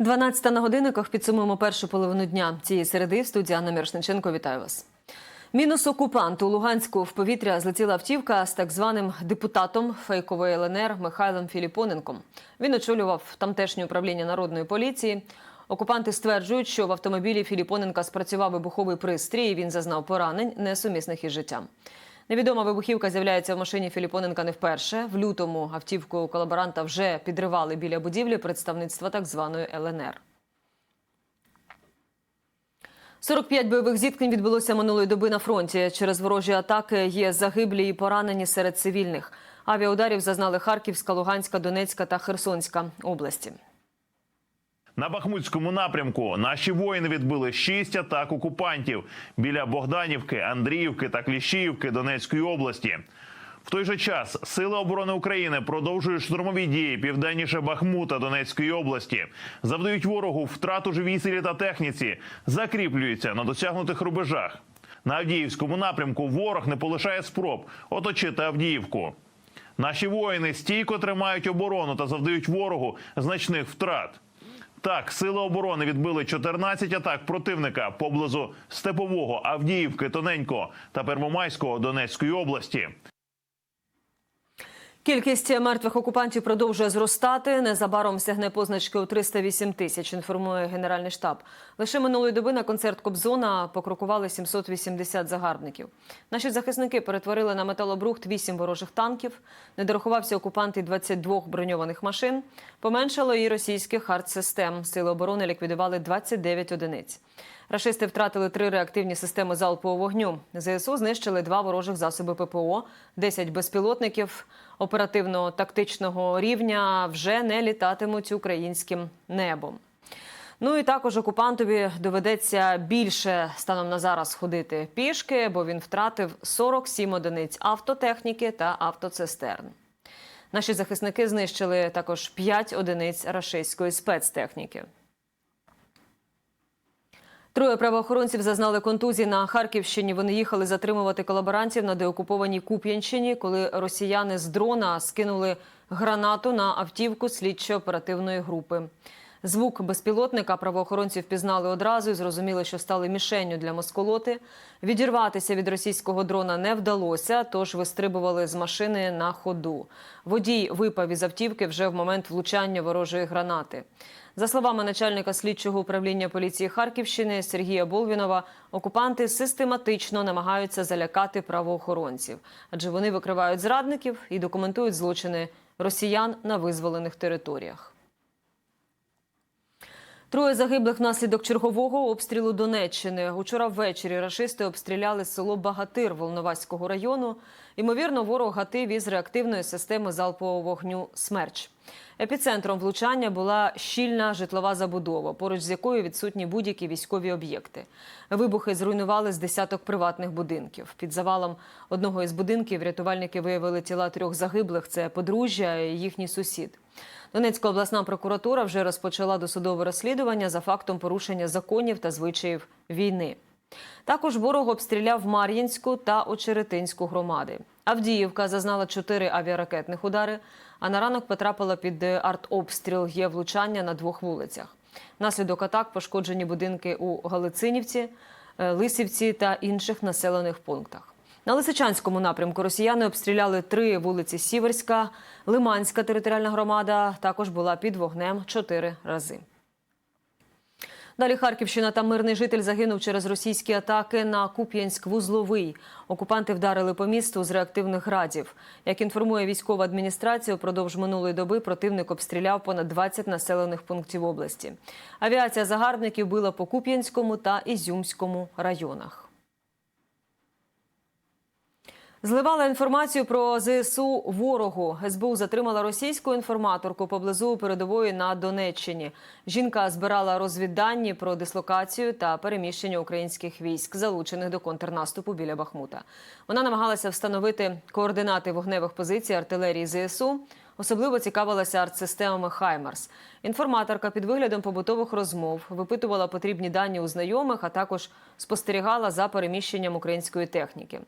12 на годинниках підсумуємо першу половину дня цієї середи. В студії Анна Мірошниченко. Вітаю вас. Мінус окупант у Луганську в повітря злетіла автівка з так званим депутатом фейкової ЛНР Михайлом Філіпоненком. Він очолював тамтешнє управління народної поліції. Окупанти стверджують, що в автомобілі Філіпоненка спрацював вибуховий пристрій. і Він зазнав поранень, несумісних із життям. Невідома вибухівка з'являється в машині Філіпоненка не вперше. В лютому автівку колаборанта вже підривали біля будівлі представництва так званої ЛНР. 45 бойових зіткнень відбулося минулої доби на фронті. Через ворожі атаки є загиблі і поранені серед цивільних. Авіаударів зазнали Харківська, Луганська, Донецька та Херсонська області. На Бахмутському напрямку наші воїни відбили шість атак окупантів біля Богданівки, Андріївки та Кліщіївки Донецької області. В той же час сили оборони України продовжують штурмові дії південніше Бахмута Донецької області, завдають ворогу втрату живій силі та техніці, закріплюються на досягнутих рубежах. На Авдіївському напрямку ворог не полишає спроб оточити Авдіївку. Наші воїни стійко тримають оборону та завдають ворогу значних втрат. Так, сили оборони відбили 14 атак противника поблизу Степового, Авдіївки, Тоненько та Первомайського Донецької області. Кількість мертвих окупантів продовжує зростати. Незабаром сягне позначки у 308 тисяч. Інформує генеральний штаб. Лише минулої доби на концерт Кобзона покрокували 780 загарбників. Наші захисники перетворили на металобрухт 8 ворожих танків. Не дорахувався окупант і 22 броньованих машин. Поменшало і російських артсистем. Сили оборони ліквідували 29 одиниць. Рашисти втратили три реактивні системи залпового вогню. ЗСУ знищили два ворожих засоби ППО, 10 безпілотників оперативно-тактичного рівня вже не літатимуть українським небом. Ну і також окупантові доведеться більше станом на зараз ходити пішки, бо він втратив 47 одиниць автотехніки та автоцистерн. Наші захисники знищили також 5 одиниць рашистської спецтехніки. Троє правоохоронців зазнали контузії на Харківщині. Вони їхали затримувати колаборантів на деокупованій Куп'янщині, коли росіяни з дрона скинули гранату на автівку слідчо-оперативної групи. Звук безпілотника правоохоронці впізнали одразу і зрозуміли, що стали мішенню для москолоти. Відірватися від російського дрона не вдалося, тож вистрибували з машини на ходу. Водій випав із автівки вже в момент влучання ворожої гранати. За словами начальника слідчого управління поліції Харківщини Сергія Болвінова, окупанти систематично намагаються залякати правоохоронців, адже вони викривають зрадників і документують злочини росіян на визволених територіях. Троє загиблих внаслідок чергового обстрілу Донеччини. Учора ввечері рашисти обстріляли село Багатир Волноваського району. Ймовірно, ворог гатив із реактивної системи залпового вогню «Смерч». Епіцентром влучання була щільна житлова забудова, поруч з якою відсутні будь-які військові об'єкти. Вибухи зруйнували з десяток приватних будинків. Під завалом одного із будинків рятувальники виявили тіла трьох загиблих. Це подружжя і їхній сусід. Донецька обласна прокуратура вже розпочала досудове розслідування за фактом порушення законів та звичаїв війни. Також ворог обстріляв Мар'їнську та Очеретинську громади. Авдіївка зазнала чотири авіаракетних удари, а на ранок потрапила під артобстріл. Є влучання на двох вулицях. Наслідок атак пошкоджені будинки у Галицинівці, е, Лисівці та інших населених пунктах. На Лисичанському напрямку росіяни обстріляли три вулиці Сіверська, Лиманська територіальна громада також була під вогнем чотири рази. Далі Харківщина та мирний житель загинув через російські атаки на Куп'янськ-Вузловий. Окупанти вдарили по місту з реактивних градів. Як інформує військова адміністрація, впродовж минулої доби противник обстріляв понад 20 населених пунктів області. Авіація загарбників била по Куп'янському та Ізюмському районах. Зливала інформацію про ЗСУ ворогу. СБУ затримала російську інформаторку поблизу передової на Донеччині. Жінка збирала розвіддані про дислокацію та переміщення українських військ, залучених до контрнаступу біля Бахмута. Вона намагалася встановити координати вогневих позицій артилерії ЗСУ. Особливо цікавилася артсистемами Хаймарс. Інформаторка під виглядом побутових розмов випитувала потрібні дані у знайомих, а також спостерігала за переміщенням української техніки.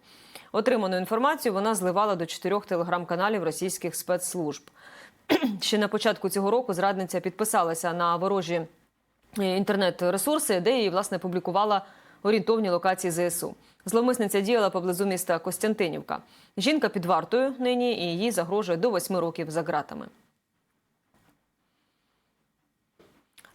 Отриману інформацію вона зливала до чотирьох телеграм-каналів російських спецслужб. Ще на початку цього року зрадниця підписалася на ворожі е, інтернет-ресурси, де її власне публікувала орієнтовні локації ЗСУ. Зловмисниця діяла поблизу міста Костянтинівка. Жінка під вартою нині і їй загрожує до восьми років за ґратами.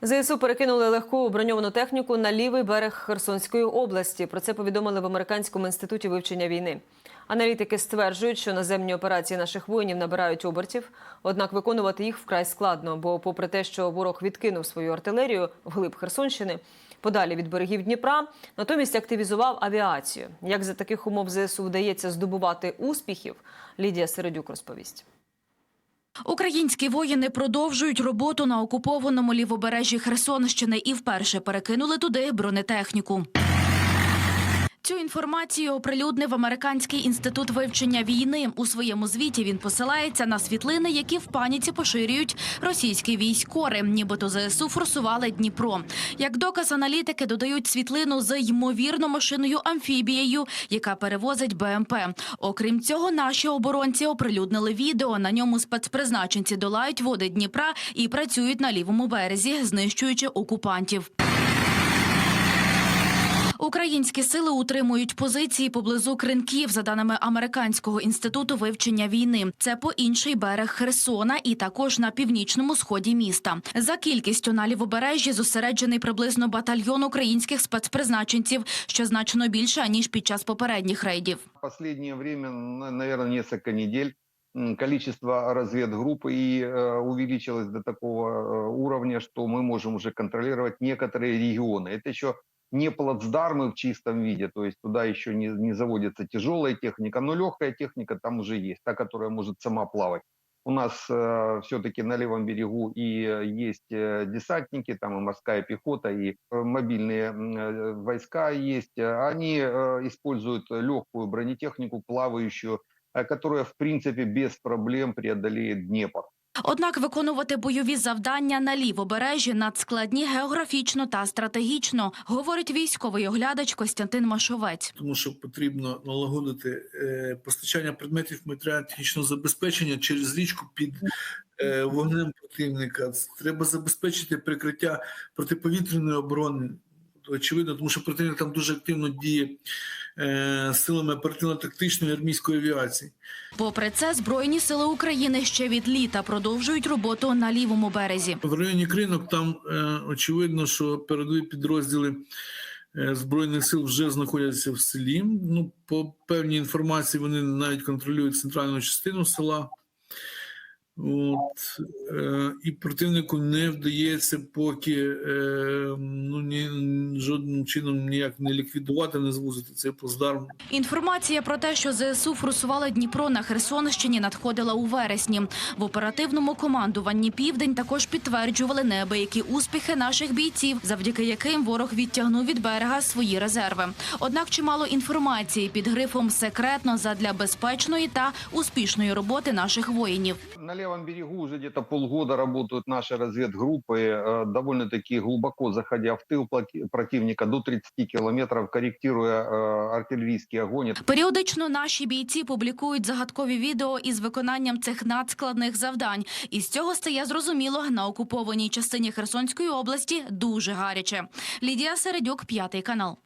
ЗСУ перекинули легку броньовану техніку на лівий берег Херсонської області. Про це повідомили в американському інституті вивчення війни. Аналітики стверджують, що наземні операції наших воїнів набирають обертів, однак виконувати їх вкрай складно. Бо, попри те, що ворог відкинув свою артилерію вглиб Херсонщини, подалі від берегів Дніпра, натомість активізував авіацію. Як за таких умов ЗСУ вдається здобувати успіхів, Лідія Середюк розповість. Українські воїни продовжують роботу на окупованому лівобережжі Херсонщини і вперше перекинули туди бронетехніку. Цю інформацію оприлюднив американський інститут вивчення війни. У своєму звіті він посилається на світлини, які в паніці поширюють російські військори, нібито ЗСУ форсували Дніпро. Як доказ аналітики додають світлину з ймовірно машиною амфібією, яка перевозить БМП. Окрім цього, наші оборонці оприлюднили відео. На ньому спецпризначенці долають води Дніпра і працюють на лівому березі, знищуючи окупантів. Українські сили утримують позиції поблизу Кринків, за даними американського інституту вивчення війни. Це по інший берег Херсона і також на північному сході міста. За кількістю на лівобережжі зосереджений приблизно батальйон українських спецпризначенців, що значно більше ніж під час попередніх рейдів. В последнее время, наверное, несколько недель м, количество разведгрупп и э, увеличилось до такого э, уровня, что мы можем уже контролировать некоторые регионы. Это еще не плацдармы в чистом виде, то есть туда еще не, не заводится тяжелая техника, но легкая техника там уже есть, та, которая может сама плавать. У нас э, все-таки на левом берегу и э, есть э, десантники, там и морская пехота, и э, мобильные э, войска есть. Они э, используют легкую бронетехнику, плавающую, э, которая, в принципе, без проблем преодолеет Днепр. Однак виконувати бойові завдання на лівобережжі надскладні географічно та стратегічно, говорить військовий оглядач Костянтин Машовець. тому що потрібно налагодити е, постачання предметів матеріально-технічного забезпечення через річку під е, вогнем противника. Треба забезпечити прикриття протиповітряної оборони. Очевидно, тому що противник там дуже активно діє е, силами оперативно-тактичної армійської авіації. Попри це, збройні сили України ще від літа продовжують роботу на лівому березі. В районі Кринок там е, очевидно, що передові підрозділи е, збройних сил вже знаходяться в селі. Ну, по певній інформації, вони навіть контролюють центральну частину села. От, е, і противнику не вдається поки е, ну, ні, жодним чином ніяк не ліквідувати, не звузити цей плацдарм. Інформація про те, що ЗСУ форсували Дніпро на Херсонщині, надходила у вересні. В оперативному командуванні Південь також підтверджували неабиякі успіхи наших бійців, завдяки яким ворог відтягнув від берега свої резерви. Однак чимало інформації під грифом секретно задля безпечної та успішної роботи наших воїнів На левом берегу уже где-то полгода работают наши разведгруппы, э, довольно-таки глубоко заходя в тыл плати- противника до 30 километров, корректируя э, артиллерийский огонь. Періодично наші бійці публікують загадкові відео із виконанням цих надскладних завдань. І з цього стає зрозуміло, на окупованій частині Херсонської області дуже гаряче. Лідія Середюк, п'ятий канал.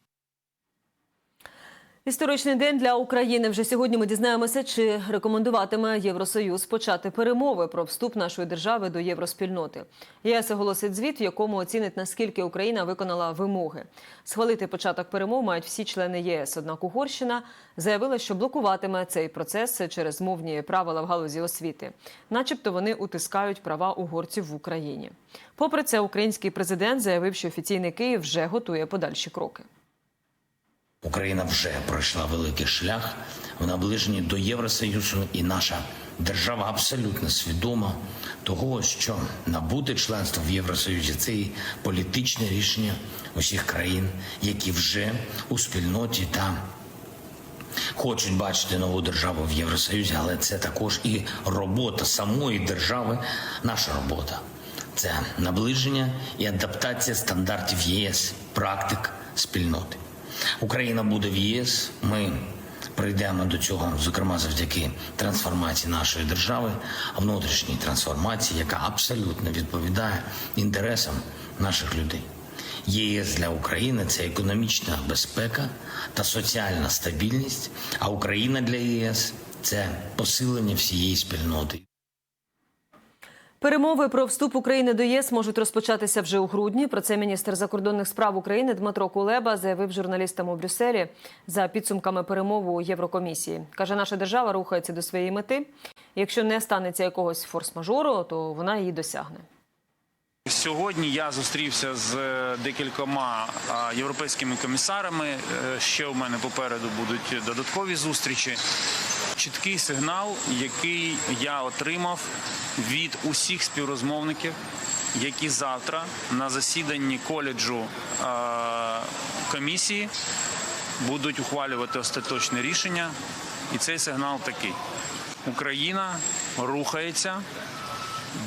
Історичний день для України. Вже сьогодні ми дізнаємося, чи рекомендуватиме Євросоюз почати перемови про вступ нашої держави до євроспільноти. ЄС оголосить звіт, в якому оцінить наскільки Україна виконала вимоги. Схвалити початок перемов мають всі члени ЄС. Однак Угорщина заявила, що блокуватиме цей процес через мовні правила в галузі освіти, начебто вони утискають права угорців в Україні. Попри це, український президент заявив, що офіційний Київ вже готує подальші кроки. Україна вже пройшла великий шлях в наближенні до Євросоюзу, і наша держава абсолютно свідома того, що набути членство в Євросоюзі це і політичне рішення усіх країн, які вже у спільноті та хочуть бачити нову державу в Євросоюзі, але це також і робота самої держави, наша робота. Це наближення і адаптація стандартів ЄС, практик спільноти. Україна буде в ЄС. Ми прийдемо до цього, зокрема, завдяки трансформації нашої держави, внутрішній трансформації, яка абсолютно відповідає інтересам наших людей. ЄС для України це економічна безпека та соціальна стабільність, а Україна для ЄС це посилення всієї спільноти. Перемови про вступ України до ЄС можуть розпочатися вже у грудні. Про це міністр закордонних справ України Дмитро Кулеба заявив журналістам у Брюсселі за підсумками перемов у Єврокомісії. Каже, наша держава рухається до своєї мети. Якщо не станеться якогось форс-мажору, то вона її досягне. Сьогодні я зустрівся з е, декількома європейськими комісарами. Е, Ще у мене попереду будуть додаткові зустрічі. Чіткий сигнал, який я отримав від усіх співрозмовників, які завтра на засіданні коледжу е, комісії будуть ухвалювати остаточне рішення. І цей сигнал такий: Україна рухається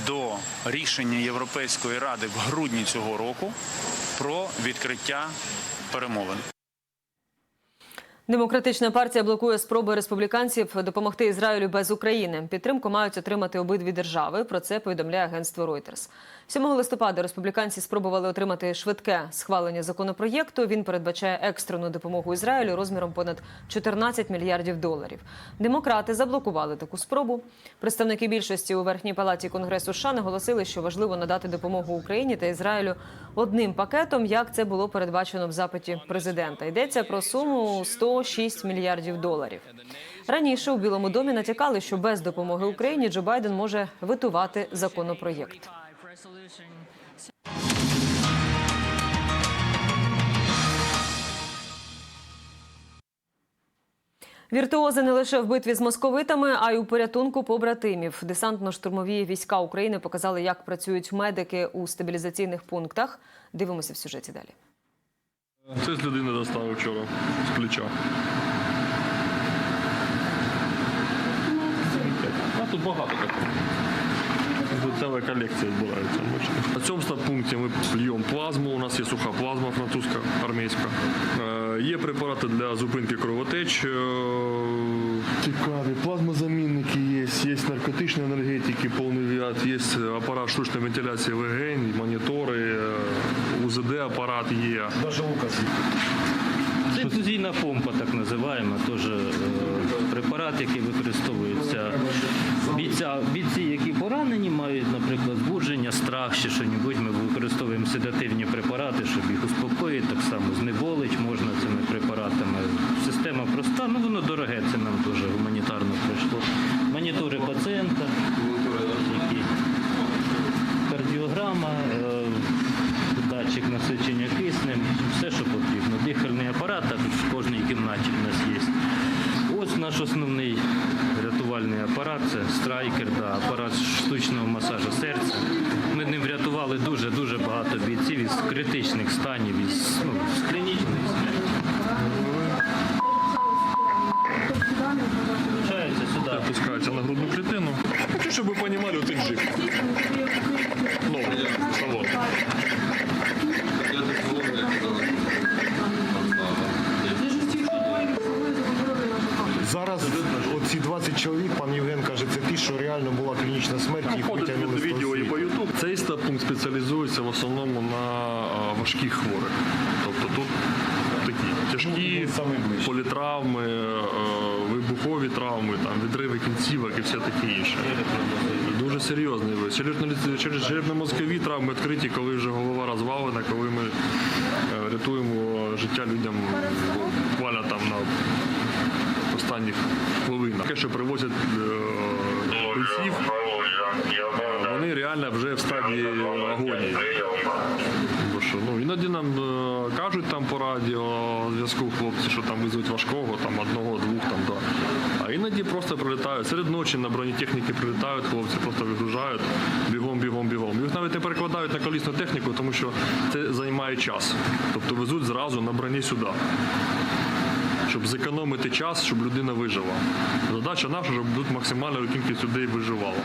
до рішення Європейської ради в грудні цього року про відкриття перемовин. Демократична партія блокує спроби республіканців допомогти Ізраїлю без України. Підтримку мають отримати обидві держави. Про це повідомляє агентство Reuters. 7 листопада республіканці спробували отримати швидке схвалення законопроєкту. Він передбачає екстрену допомогу Ізраїлю розміром понад 14 мільярдів доларів. Демократи заблокували таку спробу. Представники більшості у верхній палаті Конгресу США наголосили, що важливо надати допомогу Україні та Ізраїлю одним пакетом, як це було передбачено в запиті президента. Йдеться про суму 106 мільярдів доларів. Раніше у Білому домі натякали, що без допомоги Україні Джо Байден може витувати законопроєкт. Віртуози не лише в битві з московитами, а й у порятунку побратимів. Десантно-штурмові війська України показали, як працюють медики у стабілізаційних пунктах. Дивимося в сюжеті далі. Це з людини доставив вчора з плеча. А тут багато такого. Тут ціла колекція збирається. На цьому стаб-пункті ми п'ємо плазму. У нас є суха плазма французька, армійська. Е, Є препарати для зупинки кровотеч. е, Цікаві, плазмозамінники є, є наркотичні енергетики, повний ряд, є апарат штучної вентиляції легень, монітори, УЗД апарат є. Це інфузійна помпа, так називаємо, теж е, препарат, який використовується. Бійця, бійці, які поранені, мають, наприклад, збудження, страх чи що небудь. Ми використовуємо седативні препарати, щоб їх успокоїти. Так само знеболить можна цими препаратами. Система проста, ну воно дороге, це нам теж гуманітарно пройшло. Монітори пацієнта, які кардіограма, е, датчик насичення киснем, все, що потрібно. Дихальний апарат, так в кожній кімнаті в нас є. Ось наш основний рятувальний апарат, це страйкер, да, апарат штучного масажу серця. Ми ним врятували дуже-дуже багато бійців із критичних станів, із, ну, з клінічних. Включається сюди. опускається на грудну клітину. Хочу, щоб ви розуміли, отий джип. 20 чоловік, пан Євген каже, це ті, що реально була клінічна смерть, їх витягнули з відео і по YouTube. Цей стаб-пункт спеціалізується в основному на важких хворих. Тобто тут такі тяжкі політравми, е, вибухові травми, там, відриви кінцівок і все таке інше. Дуже серйозний вид. Черепно-мозкові травми відкриті, коли вже голова розвалена, коли ми е, рятуємо життя людям буквально там на останніх Те, що привозять е, бійців, е, вони реально вже в стадії агонії. Ну, іноді нам е, кажуть там по радіо зв'язку хлопці, що там везуть важкого, там одного, двох там, да. А іноді просто прилітають. Серед ночі на бронетехніки прилітають хлопці, просто вигружають бігом, бігом, бігом. Їх навіть не перекладають на колісну техніку, тому що це займає час. Тобто везуть зразу на броні сюди щоб зекономити час, щоб людина вижила. Задача наша, щоб тут максимальна кількість людей виживала.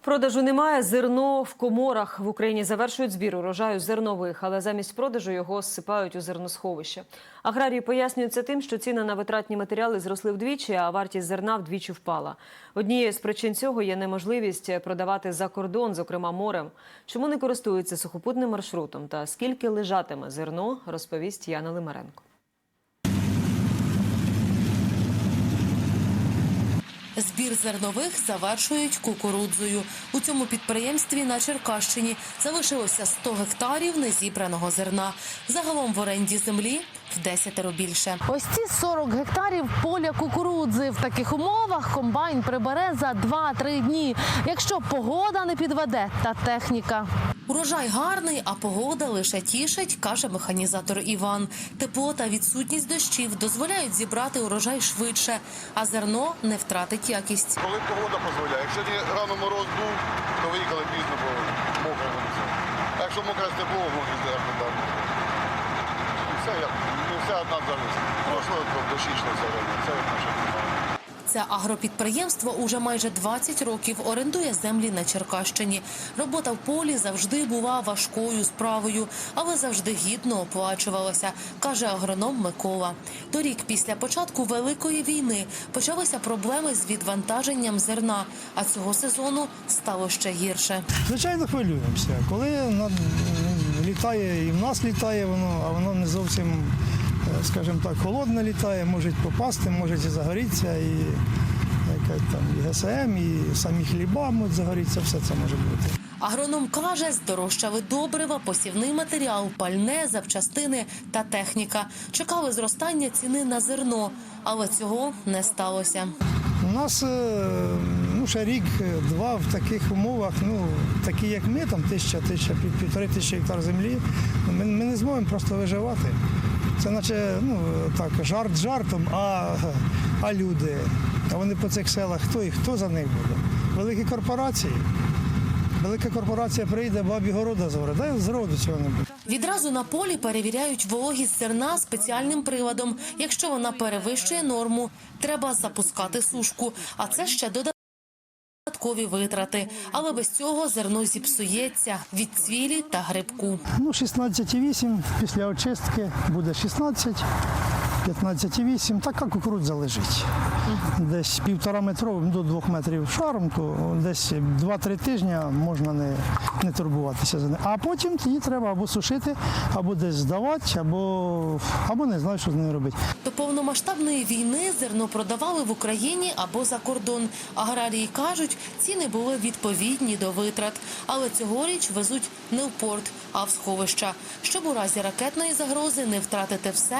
Продажу немає. Зерно в коморах в Україні завершують збір урожаю зернових, але замість продажу його зсипають у зерносховище. Аграрії пояснюють це тим, що ціни на витратні матеріали зросли вдвічі, а вартість зерна вдвічі впала. Однією з причин цього є неможливість продавати за кордон, зокрема морем. Чому не користуються сухопутним маршрутом та скільки лежатиме зерно, розповість Яна Лимаренко. Збір зернових завершують кукурудзою. У цьому підприємстві на Черкащині залишилося 100 гектарів незібраного зерна. Загалом в оренді землі в десятеро більше. Ось ці 40 гектарів поля кукурудзи. В таких умовах комбайн прибере за 2-3 дні, якщо погода не підведе та техніка. Урожай гарний, а погода лише тішить, каже механізатор Іван. Тепло та відсутність дощів дозволяють зібрати урожай швидше, а зерно не втратить якість. Коли погода дозволяє. Якщо рано мороз був, то виїхали пізно, бо все. Якщо мокре тепло, може зерно дати. Все, як, ну, все одна зависить. Прошло дощі йшло все время, це наша команда. Це агропідприємство уже майже 20 років орендує землі на Черкащині. Робота в полі завжди була важкою справою, але завжди гідно оплачувалася, каже агроном Микола. Торік, після початку великої війни, почалися проблеми з відвантаженням зерна. А цього сезону стало ще гірше. Звичайно, хвилюємося. Коли літає і в нас літає воно, а воно не зовсім, е, скажімо так, холодне літає, може попасти, може і загорітися, і якась там і ГСМ, і самі хліба можуть загорітися, все це може бути. Агроном каже, здорожчали добрива, посівний матеріал, пальне, запчастини та техніка. Чекали зростання ціни на зерно, але цього не сталося. У нас е, ще рік-два в таких умовах, ну, такі як ми, там тисяча, тисяча, півтори тисячі гектар землі, ми, ми не зможемо просто виживати. Це наче ну, так, жарт жартом, а, а люди. А вони по цих селах, хто їх, хто за них буде? Великі корпорації. Велика корпорація прийде, бабі города зоре. Дай зроду цього не буде. Відразу на полі перевіряють вологість зерна спеціальним приладом. Якщо вона перевищує норму, треба запускати сушку. А це ще додаткові витрати. Але без цього зерно зіпсується від цвілі та грибку. Ну, 16,8 після очистки буде 16, 15,8. Така кукурудза лежить. Десь півтора метровим до двох метрів шаром, то десь 2-3 тижні можна не, не турбуватися за нею. А потім її треба або сушити, або десь здавати, або, або не знаю, що з нею робити. До повномасштабної війни зерно продавали в Україні або за кордон. Аграрії кажуть, ціни були відповідні до витрат. Але цьогоріч везуть не в порт, а в сховища. Щоб у разі ракетної загрози не втратити все,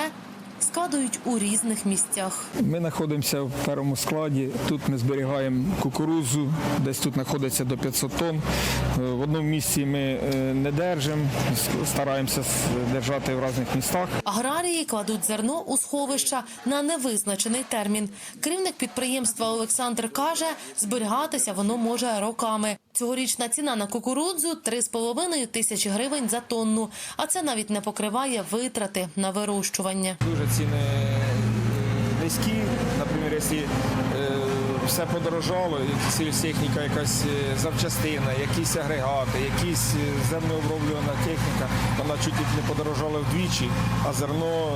складують у різних місцях. Ми знаходимося в першому складі. Тут ми зберігаємо кукурудзу, десь тут знаходиться до 500 тонн. В одному місці ми е, не держимо, стараємося держати в різних містах. Аграрії кладуть зерно у сховища на невизначений термін. Керівник підприємства Олександр каже, зберігатися воно може роками. Цьогорічна ціна на кукурудзу 3,5 тисячі гривень за тонну, а це навіть не покриває витрати на вирощування. Дуже ціни е, низькі. Наприклад, якщо е, все подорожало, сільтехніка, якась е, запчастина, якісь агрегати, якісь землеоброблювана техніка, вона чуть не подорожала вдвічі, а зерно,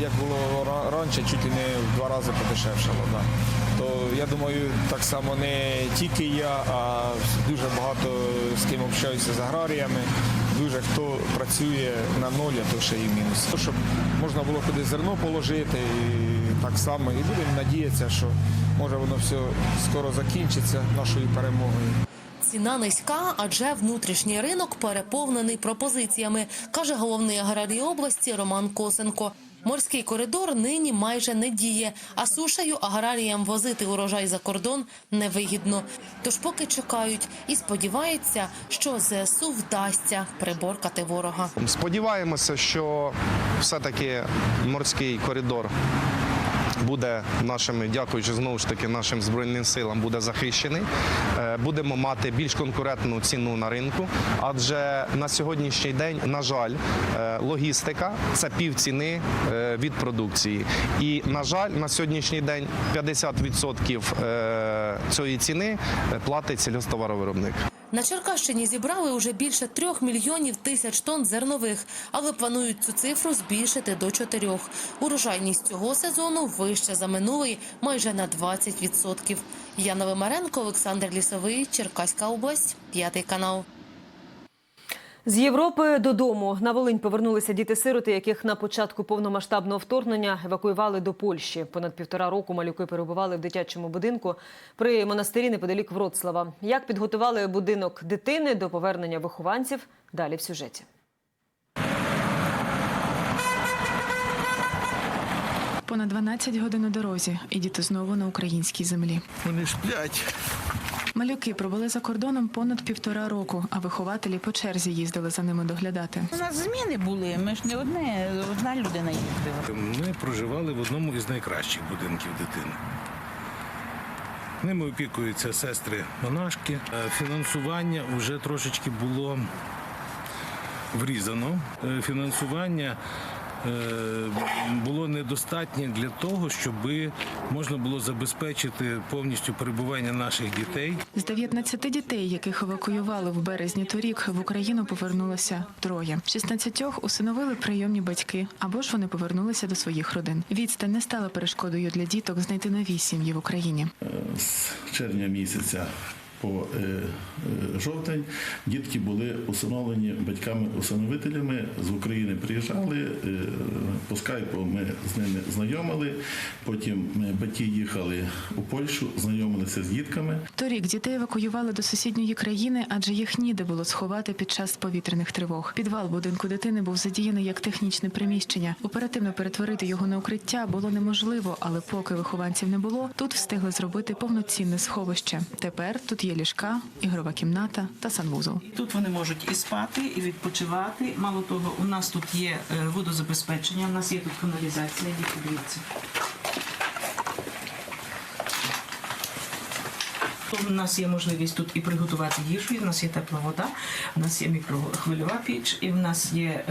як було раніше, чуть ли не в два рази подешевшало. Да. То я думаю, так само не тільки я, а дуже багато з ким общаюся з аграріями. Дуже хто працює на ноль, а то ще і мінус. Щоб можна було куди зерно положити, і так само. І будемо надіятися, що може воно все скоро закінчиться нашою перемогою. Ціна низька, адже внутрішній ринок переповнений пропозиціями, каже головний аграрій області Роман Косенко. Морський коридор нині майже не діє, а сушею аграріям возити урожай за кордон невигідно. Тож поки чекають і сподіваються, що ЗСУ вдасться приборкати ворога. Сподіваємося, що все-таки морський коридор буде нашими, дякуючи знову ж таки нашим збройним силам, буде захищений. Е, Будемо мати більш конкурентну ціну на ринку, адже на сьогоднішній день, на жаль, е, логістика це півціни е, від продукції. І на жаль, на сьогоднішній день 50% е, цієї ціни платить сільгосптоваровиробник. На Черкащині зібрали уже більше трьох мільйонів тисяч тонн зернових, але планують цю цифру збільшити до чотирьох. Урожайність цього сезону вища за минулий майже на 20%. Яна Вимаренко, Олександр Лісовий, Черкаська область, п'ятий канал. З Європи додому на Волинь повернулися діти-сироти, яких на початку повномасштабного вторгнення евакуювали до Польщі. Понад півтора року малюки перебували в дитячому будинку при монастирі неподалік Вроцлава. Як підготували будинок дитини до повернення вихованців? Далі в сюжеті. Понад 12 годин у дорозі, і діти знову на українській землі. Вони сплять. Малюки пробули за кордоном понад півтора року, а вихователі по черзі їздили за ними доглядати. У нас зміни були. Ми ж не одне, одна людина їздила. Ми проживали в одному із найкращих будинків дитини. Ними опікуються сестри монашки. Е, Фінансування вже трошечки було врізано. Е, Фінансування було недостатнє для того, щоб можна було забезпечити повністю перебування наших дітей. З 19 дітей, яких евакуювали в березні торік, в Україну повернулося троє. 16 усиновили прийомні батьки, або ж вони повернулися до своїх родин. Відстань не стала перешкодою для діток знайти нові сім'ї в Україні. з червня місяця по е, е, жовтень дітки були усиновлені батьками-усиновителями з України. Приїжджали е, по скайпу. Ми з ними знайомили. Потім батьки їхали у Польщу, знайомилися з дітками. Торік дітей евакуювали до сусідньої країни, адже їх ніде було сховати під час повітряних тривог. Підвал будинку дитини був задіяний як технічне приміщення. Оперативно перетворити його на укриття було неможливо, але поки вихованців не було, тут встигли зробити повноцінне сховище. Тепер тут є ліжка, ігрова кімната та санвузол. Тут вони можуть і спати, і відпочивати. Мало того, у нас тут є е, водозабезпечення, у нас є тут каналізація, діти дивіться. То У нас є можливість тут і приготувати їжу, і в нас є тепла вода, у нас є мікрохвильова піч, і в нас є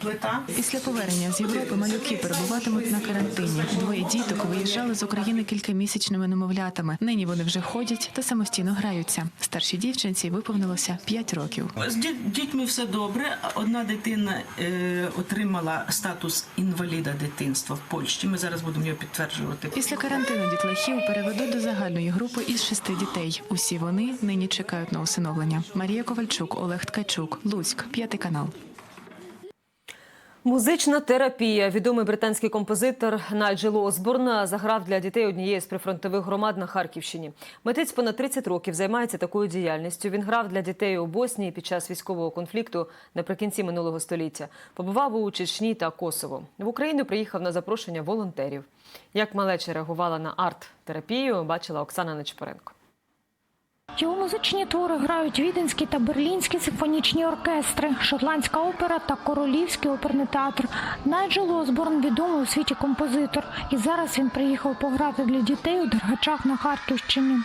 електроплита. Після повернення з Європи малюки перебуватимуть на карантині. Двоє діток виїжджали з України кількамісячними немовлятами. Нині вони вже ходять та самостійно граються. Старшій дівчинці виповнилося 5 років. З дітьми все добре. Одна дитина е, отримала статус інваліда дитинства в Польщі. Ми зараз будемо його підтверджувати. Після карантину дітлахів переведуть до загальної групи із шести дітей. Усі вони нині чекають на усиновлення. Марія Ковальчук, Олег Ткачук, Луцьк, п'ятий канал. Музична терапія. Відомий британський композитор Найджел Осборн заграв для дітей однієї з прифронтових громад на Харківщині. Митець понад 30 років займається такою діяльністю. Він грав для дітей у Боснії під час військового конфлікту наприкінці минулого століття. Побував у Чечні та Косово. В Україну приїхав на запрошення волонтерів. Як малеча реагувала на арт-терапію, бачила Оксана Нечпоренко. Його музичні твори грають віденські та берлінські симфонічні оркестри, шотландська опера та королівський оперний театр. Найджел Осборн відомий у світі композитор, і зараз він приїхав пограти для дітей у Дергачах на Харківщині.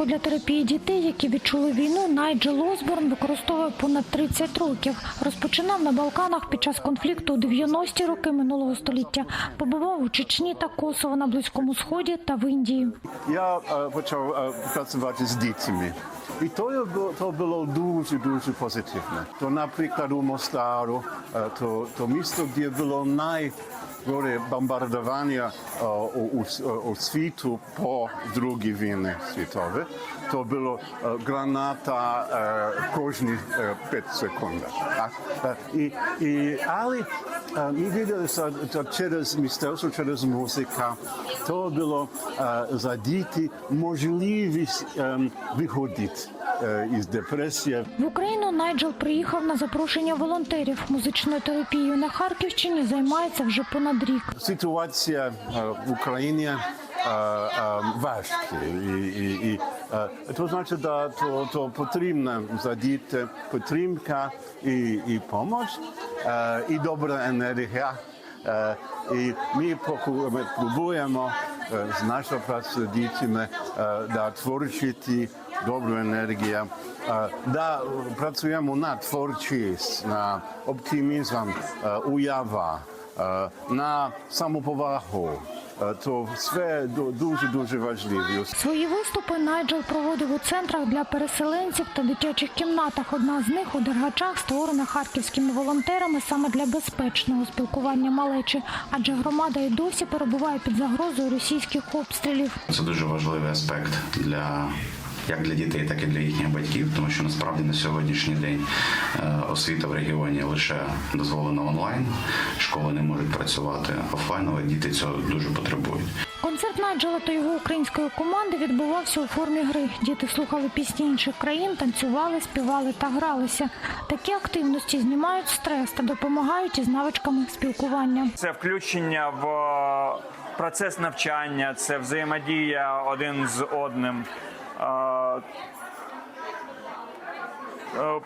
Музику для терапії дітей, які відчули війну, Найджел Осборн використовує понад 30 років. Розпочинав на Балканах під час конфлікту у 90-ті роки минулого століття. Побував у Чечні та Косово на Близькому Сході та в Індії. Я е, почав е, працювати з дітьми. І то, то було дуже дуже позитивно. То, наприклад, у Мостару, е, то, то місто, де було най бомбардування е, у, у, у світу по Другій війні світовій, то було е, граната е, кожні е, 5 секунд. Так? Е, І, і, але е, ми видели, що що через мистецтво, через музика, то було е, за діти можливість виходити із депресії. В Україну Найджел приїхав на запрошення волонтерів. Музичною терапією на Харківщині займається вже понад рік. Ситуація е, в Україні важкі. І, і, і, е, то значить, да, то, то потрібна за діти підтримка і, і допомога, е, і добра енергія. Е, І ми пробуємо е, з нашою працею е, да, творчити добру енергію. Е, Да, працюємо на творчість, на оптимізм, е, уява, е, на самоповагу. Е, То все дуже-дуже важливо. Свої виступи Найджел проводив у центрах для переселенців та дитячих кімнатах. Одна з них у Дергачах створена харківськими волонтерами саме для безпечного спілкування малечі, адже громада і досі перебуває під загрозою російських обстрілів. Це дуже важливий аспект для як для дітей, так і для їхніх батьків, тому що насправді на сьогоднішній день е, освіта в регіоні лише дозволена онлайн. Школи не можуть працювати офлайн, але діти цього дуже потребують. Концерт Найджела та його української команди відбувався у формі гри. Діти слухали пісні інших країн, танцювали, співали та гралися. Такі активності знімають стрес та допомагають із навичками спілкування. Це включення в е, процес навчання, це взаємодія один з одним. Е,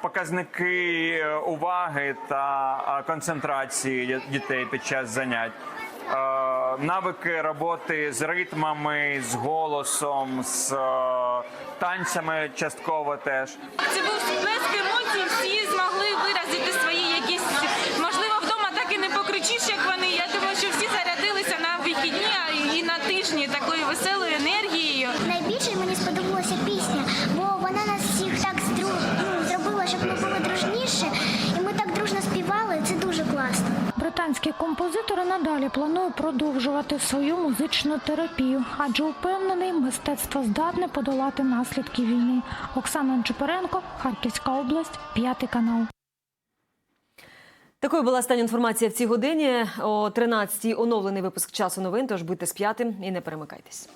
Показники е, уваги та концентрації дітей під час занять, Е, навики роботи з ритмами, з голосом, з танцями частково теж. Це був сплеск емоцій, всі змогли виразити свої якісь, можливо, вдома так і не покричиш, як вони. Я думаю, що всі зарядилися на вихідні і на тижні такою веселою енергією. Найбільше мені щоб ми були дружніше, і ми так дружно співали. Це дуже класно. Британські композитори надалі планують продовжувати свою музичну терапію, адже упевнений, мистецтво здатне подолати наслідки війни. Оксана Чепуренко, Харківська область, п'ятий канал. Такою була остання інформація в цій годині. О 13-й оновлений випуск часу новин. Тож будьте з п'ятим і не перемикайтесь.